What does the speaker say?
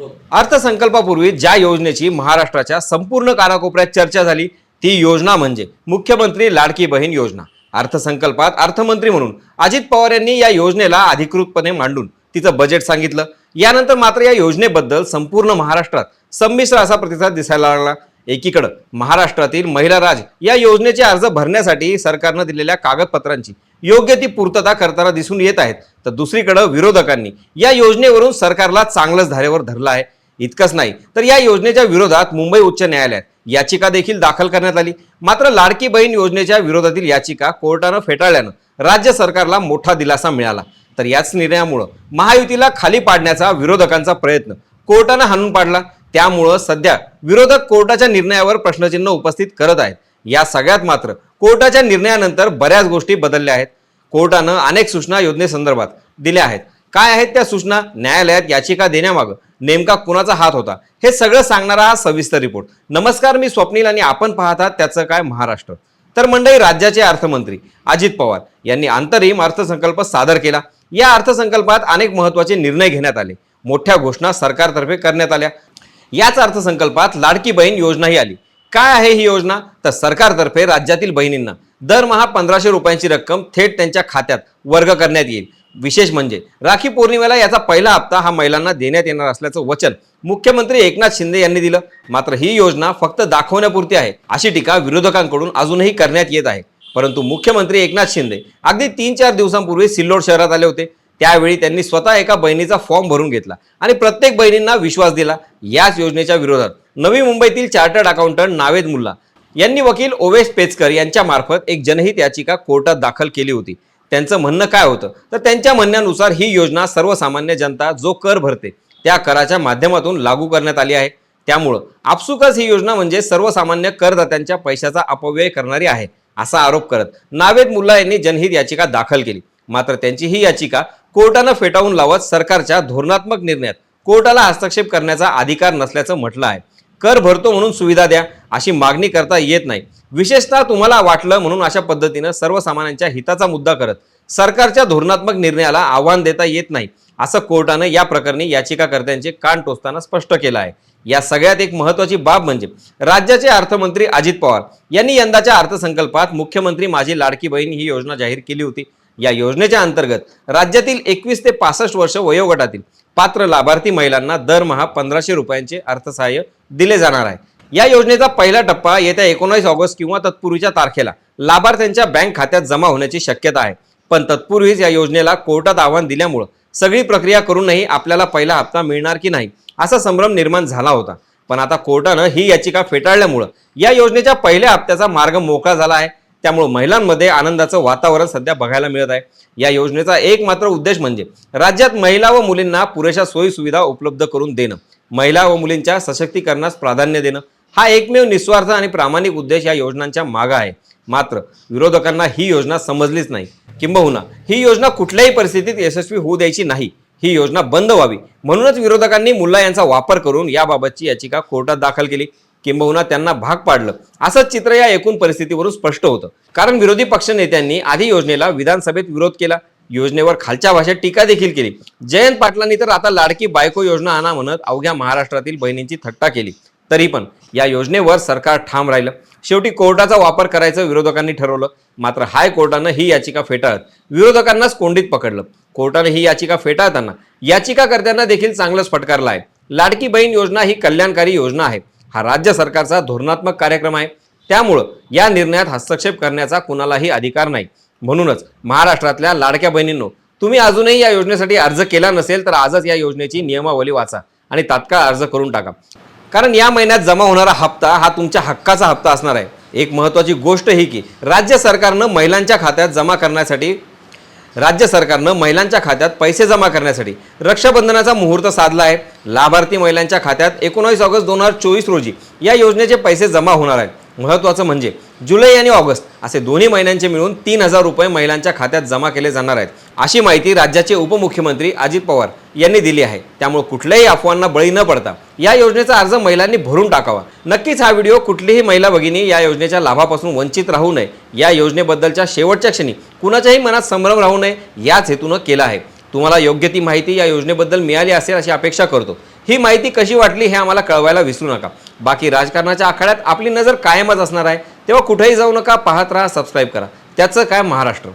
अर्थसंकल्पापूर्वी ज्या योजनेची महाराष्ट्राच्या संपूर्ण कानाकोपऱ्यात चर्चा झाली ती योजना म्हणजे मुख्यमंत्री लाडकी बहीण योजना. अर्थसंकल्पात अर्थमंत्री म्हणून अजित पवार यांनी या योजनेला अधिकृतपणे मांडून तिचं बजेट सांगितलं. यानंतर मात्र या योजनेबद्दल संपूर्ण महाराष्ट्रात संमिश्र असा प्रतिसाद दिसायला लागला. एकीकडं महाराष्ट्रातील महिला राज या योजनेचे अर्ज भरण्यासाठी सरकारनं दिलेल्या कागदपत्रांची योग्य ती पूर्तता करताना दिसून येत आहेत. तर दुसरीकडं विरोधकांनी या योजनेवरून सरकारला चांगलंच धारेवर धरलं आहे. इतकंच नाही तर या योजनेच्या विरोधात मुंबई उच्च न्यायालयात याचिका देखील दाखल करण्यात आली. मात्र लाडकी बहीण योजनेच्या विरोधातील याचिका कोर्टानं फेटाळल्यानं राज्य सरकारला मोठा दिलासा मिळाला. तर याच निर्णयामुळं महायुतीला खाली पाडण्याचा विरोधकांचा प्रयत्न कोर्टानं हाणून पाडला. त्यामुळं सध्या विरोधक कोर्टाच्या निर्णयावर प्रश्नचिन्ह उपस्थित करत आहेत. या सगळ्यात मात्र कोर्टाच्या निर्णयानंतर बऱ्याच गोष्टी बदलल्या आहेत. कोर्टानं अनेक सूचना योजनेसंदर्भात दिल्या आहेत. काय आहेत त्या सूचना? न्यायालयात याचिका देण्यामागं नेमका कुणाचा हात होता? हे सगळं सांगणारा हा सविस्तर रिपोर्ट. नमस्कार मी स्वप्नील आणि आपण पाहतात त्याचं काय महाराष्ट्र. तर मंडळी राज्याचे अर्थमंत्री अजित पवार यांनी अंतरिम अर्थसंकल्प सादर केला. या अर्थसंकल्पात अनेक महत्त्वाचे निर्णय घेण्यात आले. मोठ्या घोषणा सरकारतर्फे करण्यात आल्या. याच अर्थसंकल्पात लाडकी बहीण योजनाही आली. काय आहे ही योजना? तर सरकारतर्फे राज्यातील बहिणींना दरमहा पंधराशे रुपयांची रक्कम थेट त्यांच्या खात्यात वर्ग करण्यात येईल. विशेष म्हणजे राखी पौर्णिमेला याचा पहिला हप्ता हा महिलांना देण्यात येणार असल्याचं वचन मुख्यमंत्री एकनाथ शिंदे यांनी दिलं. मात्र ही योजना फक्त दाखवण्यापुरती आहे अशी टीका विरोधकांकडून अजूनही करण्यात येत आहे. परंतु मुख्यमंत्री एकनाथ शिंदे अगदी तीन चार दिवसांपूर्वी सिल्लोड शहरात आले होते. त्यावेळी त्यांनी स्वतः एका बहिणीचा फॉर्म भरून घेतला. आणि प्रत्येक बहिणींना विश्वास दिला याच योजनेच्या विरोधात. नवी मुंबईतील चार्टर्ड अकाउंटंट नावेद मुल्ला यांनी वकील ओवेश पेचकर यांच्या मार्फत एक जनहित याचिका कोर्टात दाखल केली होती. त्यांचं म्हणणं काय होतं? तर त्यांच्या म्हणण्यानुसार ही योजना सर्वसामान्य जनता जो कर भरते त्या कराच्या माध्यमातून लागू करण्यात आली आहे. त्यामुळं आपसुकच ही योजना म्हणजे सर्वसामान्य करदात्यांच्या पैशाचा अपव्यय करणारी आहे असा आरोप करत नावेद मुल्ला यांनी जनहित याचिका दाखल केली. मात्र त्यांची ही याचिका कोर्टानं फेटाळून लावत सरकारच्या धोरणात्मक निर्णयात. कोर्टाला हस्तक्षेप करण्याचा अधिकार नसल्याचं म्हटलं आहे. कर भरतो म्हणून सुविधा द्या अशी मागणी करता येत नाही. विशेषतः तुम्हाला वाटलं म्हणून अशा पद्धतीनं सर्वसामान्यांच्या हिताचा मुद्दा करत सरकारच्या धोरणात्मक निर्णयाला आव्हान देता येत नाही असं कोर्टानं या प्रकरणी याचिकाकर्त्यांचे कान टोचताना स्पष्ट केलं आहे. या सगळ्यात एक महत्वाची बाब म्हणजे राज्याचे अर्थमंत्री अजित पवार यांनी यंदाच्या अर्थसंकल्पात मुख्यमंत्री माझी लाडकी बहीण ही योजना जाहीर केली होती. या योजनेच्या अंतर्गत राज्यातील एकवीस ते पासष्ट वर्ष वयोगटातील पात्र लाभार्थी महिलांना दरमहा पंधराशे रुपयांचे अर्थसहाय्य दिले जाणार आहे. या योजनेचा पहिला टप्पा येत्या एकोणीस ऑगस्ट किंवा तत्पूर्वीच्या तारखेला लाभार्थ्यांच्या बँक खात्यात जमा होण्याची शक्यता आहे. पण तत्पूर्वीच या योजनेला कोर्टात आव्हान दिल्यामुळं सगळी प्रक्रिया करूनही आपल्याला पहिला हप्ता मिळणार की नाही असा संभ्रम निर्माण झाला होता. पण आता कोर्टानं ही याचिका फेटाळल्यामुळं या योजनेच्या पहिल्या हप्त्याचा मार्ग मोकळा झाला आहे. त्यामुळे महिलांमध्ये आनंदाचं वातावरण सध्या बघायला मिळत आहे. या योजनेचा एक मात्र उद्देश म्हणजे राज्यात महिला व मुलींना पुरेशा सोयी सुविधा उपलब्ध करून देणं. महिला व मुलींच्या सशक्तीकरणास प्राधान्य देणं. हा एकमेव निस्वार्थ आणि प्रामाणिक उद्देश या योजनांच्या मागं आहे. मात्र विरोधकांना ही योजना समजलीच नाही. किंबहुना ही योजना कुठल्याही परिस्थितीत यशस्वी होऊ द्यायची नाही. ही योजना बंद व्हावी. म्हणूनच विरोधकांनी मुल्ला यांचा वापर करून याबाबतची याचिका कोर्टात दाखल केली. किंबहुना त्यांना भाग पाडलं. असंच चित्र या एकूण परिस्थितीवरून स्पष्ट होतं. कारण विरोधी पक्षनेत्यांनी आधी योजनेला विधानसभेत विरोध केला. योजनेवर खालच्या भाषेत टीका देखील केली. जयंत पाटलांनी तर आता लाडकी बायको योजना आणा म्हणत अवघ्या महाराष्ट्रातील बहिणींची थट्टा केली. तरी पण या योजनेवर सरकार ठाम राहिलं. शेवटी कोर्टाचा वापर करायचं विरोधकांनी ठरवलं. मात्र हायकोर्टानं ही याचिका फेटाळत विरोधकांनाच कोंडीत पकडलं. कोर्टाने ही याचिका फेटाळताना याचिकाकर्त्यांना देखील चांगलंच फटकारलं आहे. लाडकी बहीण योजना ही कल्याणकारी योजना आहे. हा राज्य सरकारचा धोरणात्मक कार्यक्रम आहे. त्यामुळं या निर्णयात हस्तक्षेप करण्याचा कुणालाही अधिकार नाही. म्हणूनच महाराष्ट्रातल्या लाडक्या बहिणींनो तुम्ही अजूनही या योजनेसाठी अर्ज केला नसेल तर आजच या योजनेची नियमावली वाचा आणि तात्काळ अर्ज करून टाका. कारण या महिन्यात जमा होणारा हप्ता हा तुमच्या हक्काचा हप्ता असणार आहे. एक महत्त्वाची गोष्ट ही की राज्य सरकारनं महिलांच्या खात्यात जमा करण्यासाठी राज्य सरकारनं महिलांच्या खात्यात पैसे जमा करण्यासाठी रक्षाबंधनाचा मुहूर्त साधला आहे. लाभार्थी महिलांच्या खात्यात एकोणीस ऑगस्ट दोन हजार चोवीस रोजी या योजनेचे पैसे जमा होणार आहेत. महत्त्वाचं म्हणजे जुलै आणि ऑगस्ट असे दोन्ही महिन्यांचे मिळून तीन हजार रुपये महिलांच्या खात्यात जमा केले जाणार आहेत. अशी माहिती राज्याचे उपमुख्यमंत्री अजित पवार यांनी दिली आहे. त्यामुळे कुठल्याही अफवांना बळी न पडता या योजनेचा अर्ज महिलांनी भरून टाकावा. नक्कीच हा व्हिडिओ कुठलीही महिला भगिनी या योजनेच्या लाभापासून वंचित राहू नये. या योजनेबद्दलच्या शेवटच्या क्षणी कुणाच्याही मनात संभ्रम राहू नये याच हेतूनं केला आहे. तुम्हाला योग्य ती माहिती या योजनेबद्दल मिळाली असेल अशी अपेक्षा करतो. ही माहिती कशी वाटली हे आम्हाला कळवायला विसरू नका. बाकी राजकारणाच्या आखाड्यात आपली नजर कायमच असणार आहे. तेव्हा कुठेही जाऊ नका पाहत राहा सबस्क्राईब करा. त्याचं काय महाराष्ट्र?